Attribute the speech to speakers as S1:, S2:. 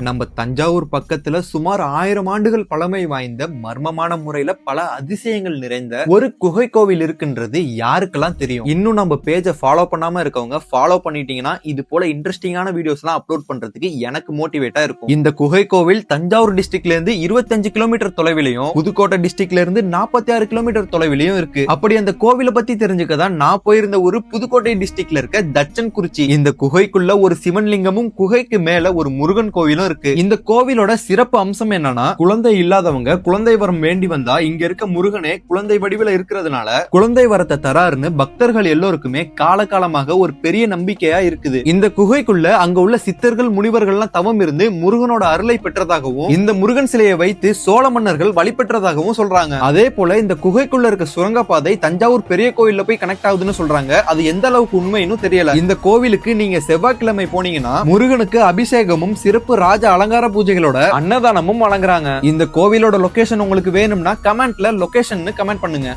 S1: நம்ம தஞ்சாவூர் பக்கத்துல சுமார் ஆயிரம் ஆண்டுகள் பழமை வாய்ந்த மர்மமான முறையில பல அதிசயங்கள் நிறைந்த ஒரு குகை கோவில் இருக்குன்றது யாருக்கெல்லாம் தெரியும்? இன்னும் நம்ம பேஜை ஃபாலோ பண்ணாம இருக்கவங்க ஃபாலோ பண்ணிட்டீங்கன்னா இது போல இன்ட்ரெஸ்டிங்கான வீடியோஸ் எல்லாம் அப்லோட் பண்றதுக்கு எனக்கு மோட்டிவேட்டா இருக்கும். இந்த குகை கோவில் தஞ்சாவூர் டிஸ்ட்ரிக்ட்ல இருந்து இருபத்தஞ்சு கிலோமீட்டர் தொலைவிலையும் புதுக்கோட்டை டிஸ்ட்ரிக்ட்ல இருந்து நாற்பத்தி ஆறு கிலோமீட்டர் தொலைவிலையும் இருக்கு. அப்படி அந்த கோவிலை பத்தி தெரிஞ்சுக்க தான் நான் போயிருந்த ஒரு புதுக்கோட்டை டிஸ்ட்ரிக்ட்ல இருக்க தச்சன் குறிச்சி இந்த குகைக்குள்ள ஒரு சிவன்லிங்கமும் குகைக்கு மேல ஒரு முருகன் கோவிலும் இருக்கு. இந்த கோவிலோட சிறப்பு அம்சம் என்னன்னா குழந்தை இல்லாதவங்க குழந்தை வரம் வேண்டி வந்தா இங்க இருக்க முருகனே குழந்தை வடிவில இருக்கிறதுனால குழந்தை வரத்தை தராருன்னு பக்தர்கள் எல்லோருக்குமே காலகாலமாக ஒரு பெரிய நம்பிக்கையா இருக்குது. இந்த குகைக்குள்ள அங்க உள்ள சித்தர்கள் முனிவர்கள்லாம் தவம் இருந்து முருகனோட அருளை பெற்றதாகவும் இந்த முருகன் சிலையை வைத்து சோழ மன்னர்கள் வழிபெற்றதாகவும் சொல்றாங்க. அதே போல இந்த குகைக்குள்ள இருக்க சுரங்கப்பாதை தஞ்சாவூர் பெரிய கோயில்ல போய் கனெக்ட் ஆகுதுன்னு சொல்றாங்க. அது எந்த அளவுக்கு உண்மைன்னு தெரியல. இந்த கோவிலுக்கு நீங்க செவ்வாய்க்கிழமை போனீங்கன்னா முருகனுக்கு அபிஷேகமும் சிறப்பு ராஜ அலங்கார பூஜைகளோட அன்னதானமும் வழங்குறாங்க. இந்த கோவிலோட லொகேஷன் உங்களுக்கு வேணும்னா கமெண்ட்ல லொகேஷன் கமெண்ட் பண்ணுங்க.